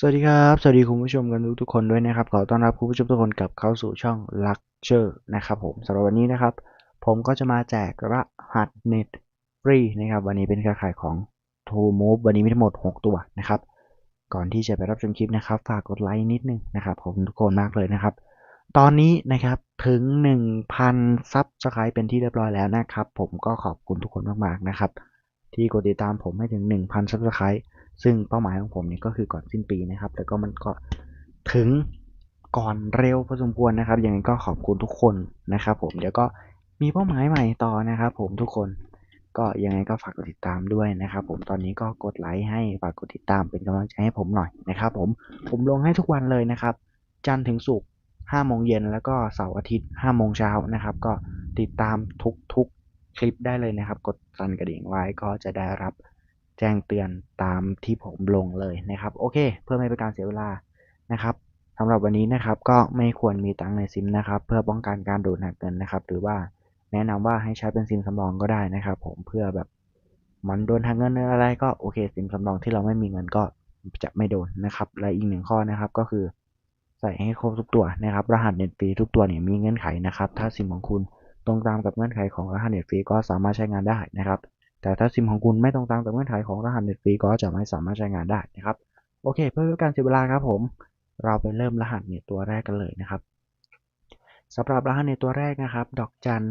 สวัสดีครับ สวัสดีคุณผู้ชมกันทุกทุกคนด้วยนะครับ ขอต้อนรับคุณผู้ชมทุกคนกลับเข้าสู่ช่อง Lecture นะครับผมสำหรับวันนี้นะครับ ผมก็จะมาแจกรหัสเน็ตฟรีนะครับ วันนี้เป็นเครือข่ายของ t o Move วันนี้มีทั้งหมด 6 ตัวนะครับ ก่อนที่จะไปรับชมคลิปนะครับ ฝากกดไลค์นิดนึงนะครับขอบคุณทุกคนมากเลยนะครับ ตอนนี้นะครับถึง 1,000ซับสไครป์เป็นที่เรียบร้อยแล้วนะครับ ผมก็ขอบคุณทุกคนมากๆนะครับ ที่กดติดตามผมให้ถึง 1,000ซับสไครป์ ซึ่งเป้าหมายของผมเนี่ยก็คือก่อนสิ้นปีนะครับ แล้วก็มันก็ถึงก่อนเร็วพอสมควรนะครับยังไงก็ขอบคุณทุกคนนะครับ ผมเดี๋ยวก็มีเป้าหมายใหม่ต่อนะครับ ผมทุกคนก็ยังไงก็ฝากกดติดตามด้วยนะครับ ผมตอนนี้ก็กดไลค์ให้ฝากกดติดตามเป็นกำลังใจให้ผมหน่อยนะครับ ผมผมลงให้ทุกวันเลยนะครับ จันทร์ถึงศุกร์5โมงเย็นแล้วก็เสาร์อาทิตย์5โมงเช้านะครับ ก็ติดตามทุกๆคลิปได้เลยนะครับ กดสั่นกระดิ่งไว้ก็จะได้รับ แจ้งเตือนตามที่ผมลงเลยนะครับ โอเค เพื่อไม่เป็นการเสียเวลานะครับสำหรับวันนี้นะครับก็ไม่ควรมีตังในซิมนะครับ เพื่อป้องกันการดูดหักเงินนะครับ หรือว่าแนะนำว่าให้ใช้เป็นซิมสำรองก็ได้นะครับ ผมเพื่อแบบมันโดนหักเงินอะไรก็โอเคซิมสำรองที่เราไม่มีเงินก็จะไม่โดนนะครับ และอีกหนึ่งข้อนะครับก็คือใส่ให้ครบทุกตัวนะครับ รหัสเน็ตฟรีทุกตัวเนี่ยมีเงื่อนไขนะครับ ถ้าซิมของคุณตรงตามกับเงื่อนไขของรหัสเน็ตฟรีก็สามารถใช้งานได้นะครับ แต่ถ้าซิมของคุณไม่ตรงตามกับเงื่อนไขของรหัสเน็ตฟรีก็จะไม่สามารถใช้งานได้นะครับ โอเค เพื่อไม่เป็นการเสียเวลาครับผม เราไปเริ่มรหัสเน็ตตัวแรกกันเลยนะครับสำหรับรหัสเน็ตตัวแรกนะครับ ดอกจัน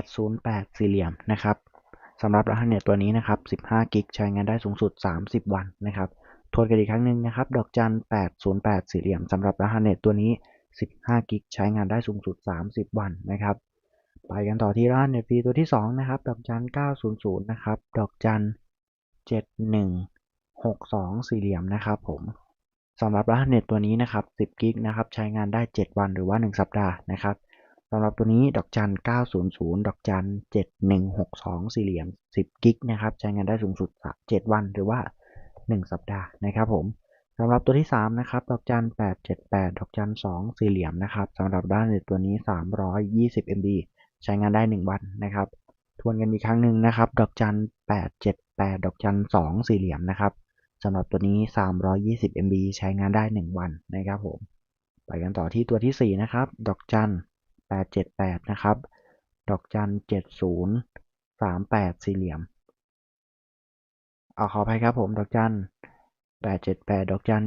808 สี่เหลี่ยมนะครับสำหรับรหัสเน็ตตัวนี้นะครับ 15 กิกใช้งานได้สูงสุด 30 วันนะครับ ทวนกันอีกครั้งหนึ่งนะครับ ดอกจัน 808 สี่เหลี่ยมสำหรับรหัสเน็ตตัวนี้ 15 กิกใช้งานได้สูงสุด 30 วันนะครับ ไปกันต่อที่รหัสเน็ตฟรีตัวที่ 2 นะครับ ดอกจัน 900 นะครับ ดอกจัน 7162 สี่เหลี่ยมนะครับผมสำหรับรหัสเน็ตตัวนี้นะครับ 10 กิกนะครับ ใช้งานได้ 7 วันหรือว่า 1 สัปดาห์นะครับสำหรับตัวนี้ดอกจัน 900 ดอกจัน 7162 สี่เหลี่ยม 10 กิกนะครับ ใช้งานได้สูงสุด 7 วันหรือว่า 1 สัปดาห์นะครับผมสำหรับตัวที่ 3 นะครับ ดอกจัน 878 ดอกจัน 2 สี่เหลี่ยมนะครับสำหรับด้านเน็ตตัวนี้ 320 MB ใช้งานได้ 1 วันนะครับ ทวนกันอีกครั้งหนึ่งนะครับ ดอกจัน 878 ดอกจัน 2 สี่เหลี่ยมนะครับสำหรับตัวนี้ 320 MB ใช้งานได้ 1 วันนะครับผม ไปกันต่อที่ตัวที่ 4 นะครับ ดอกจัน 878 นะครับ ดอกจัน 7038 สี่เหลี่ยม เอาขออภัยครับผม ดอกจัน 878 ดอกจัน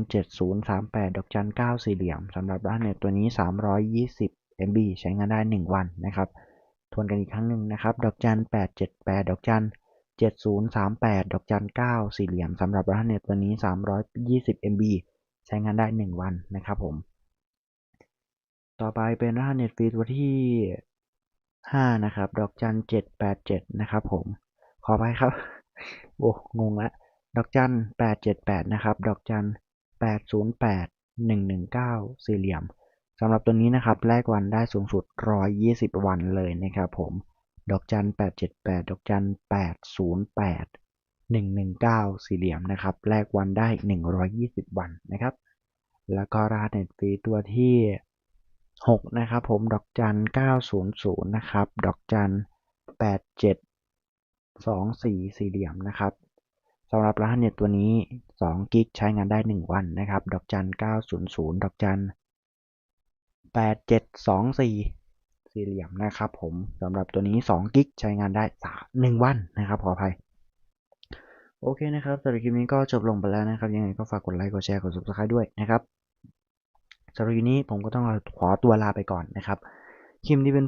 7038 ดอกจัน 9 สี่เหลี่ยมสำหรับด้านเน็ตตัวนี้ 320 MB ใช้งานได้ 1 วันนะครับ ทวนกันอีกครั้งหนึ่งนะครับ ดอกจัน878ดอกจัน7038ดอกจัน9สี่เหลี่ยมสำหรับรหัสเน็ตตัวนี้320 MB ใช้งานได้1วันนะครับผม ต่อไปเป็นรหัสเน็ตฟรีตัวที่5นะครับ ดอกจัน787นะครับผม ขอไปครับ โอ้ งงละ ดอกจัน878นะครับ ดอกจัน808 119สี่เหลี่ยม สำหรับตัวนี้นะครับแลกวันได้สูงสุด 120 วันเลยนะครับผมดอกจัน 878 ดอกจัน 808 119 สี่เหลี่ยมนะครับแลกวันได้ 120 วันนะครับ แล้วก็รหัสเน็ตฟรีตัวที่ 6 นะครับผมดอกจัน 900 นะครับ ดอกจัน 8724 สี่เหลี่ยมนะครับสำหรับรหัสเน็ตตัวนี้ 2 กิกใช้งานได้ 1 วันนะครับ ดอกจัน 900 ดอกจัน 8724 สี่เหลี่ยมนะครับผมสำหรับตัวนี้2กิกใช้งานได้1วันนะครับขออภัยโอเคนะครับสำหรับคลิปนี้ก็จบลงไปแล้วนะครับ ยังไงก็ฝากกดไลค์กดแชร์กด subscribe ด้วยนะครับสำหรับคลิปนี้ผมก็ต้องขอตัวลาไปก่อนนะครับ คลิปนี้เป็น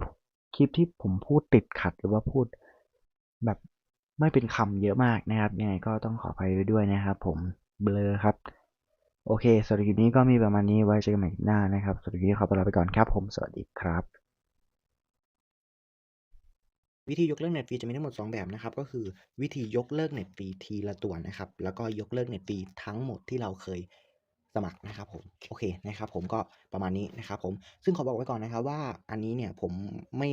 คลิปที่ผมพูดติดขัดหรือว่าพูดแบบไม่เป็นคำเยอะมากนะครับ ยังไงก็ต้องขออภัยไว้ด้วยนะครับ ผมเบลอครับ โอเคสำหรับคลิปนี้ก็มีประมาณนี้ไว้เจอกันใหม่หน้านะครับสำหรับคลิปนี้ขอตัวลาไปก่อนครับผมสวัสดีครับ วิธียกเลิกเน็ตฟรีจะมีทั้งหมด 2 แบบนะครับ ก็คือวิธียกเลิกเน็ตฟรีทีละตัวนะครับ แล้วก็ยกเลิกเน็ตฟรีทั้งหมดที่เราเคยสมัครนะครับผมโอเคนะครับผมก็ประมาณนี้นะครับผมซึ่งขอบอกไว้ก่อนนะครับว่าอันนี้เนี่ยผมไม่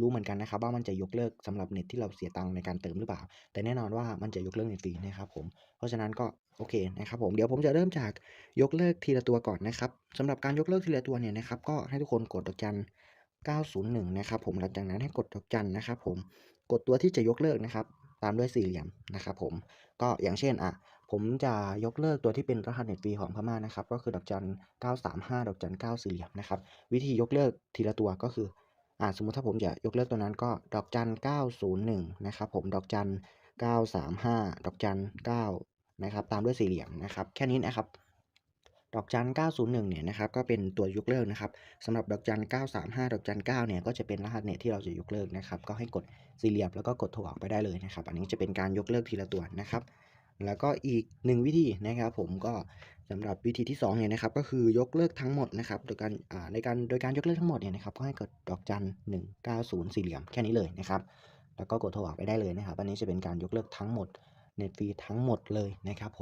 รู้เหมือนกันนะครับว่ามันจะยกเลิกสำหรับเน็ตที่เราเสียตังค์ในการเติมหรือเปล่า แต่แน่นอนว่ามันจะยกเลิกเน็ตฟรีนะครับผมเพราะฉะนั้นก็โอเคนะครับผมเดี๋ยวผมจะเริ่มจากยกเลิกทีละตัวก่อนนะครับสำหรับการยกเลิกทีละตัวเนี่ยนะครับก็ให้ทุกคนกดดอกจัน 901 นะครับผมหลังจากนั้นให้กดดอกจันนะครับผมกดตัวที่จะยกเลิกนะครับ ตามด้วยสี่เหลี่ยมนะครับผมก็อย่างเช่นอะผมจะยกเลิกตัวที่เป็นรหัสเน็ตฟรีของพม่านะครับ ก็คือดอกจัน 935 ดอกจัน 9 สี่เหลี่ยมนะครับ วิธียกเลิกทีละตัวก็คือ อ่าสมมุติถ้าผมจะยกเลิกตัวนั้นก็ดอกจัน 901 นะครับผมดอกจัน 935 ดอกจัน 9 นะครับ ตามด้วยสี่เหลี่ยมนะครับ แค่นี้นะครับ ดอกจัน 901 เนี่ยนะครับ ก็เป็นตัวยกเลิกนะครับสำหรับดอกจัน 935 ดอกจัน 9 เนี่ย ก็จะเป็นรหัสเน็ตที่เราจะยกเลิกนะครับ ก็ให้กดสี่เหลี่ยมแล้วก็กดโทรออกไปได้เลยนะครับ อันนี้จะเป็นการยกเลิกทีละตัวนะครับ แล้วก็อีกหนึ่งวิธีนะครับ ผมก็สำหรับวิธีที่2เนี่ยนะครับก็คือยกเลิกทั้งหมดนะครับโดยการอ่าในการโดยการยกเลิกทั้งหมดเนี่ยนะครับก็ให้กดดอกจัน190สี่เหลี่ยมแค่นี้เลยนะครับแล้วก็กดโทรออกไปได้เลยนะครับอันนี้จะเป็นการยกเลิกทั้งหมดเน็ตฟรีทั้งหมดเลยนะครับผม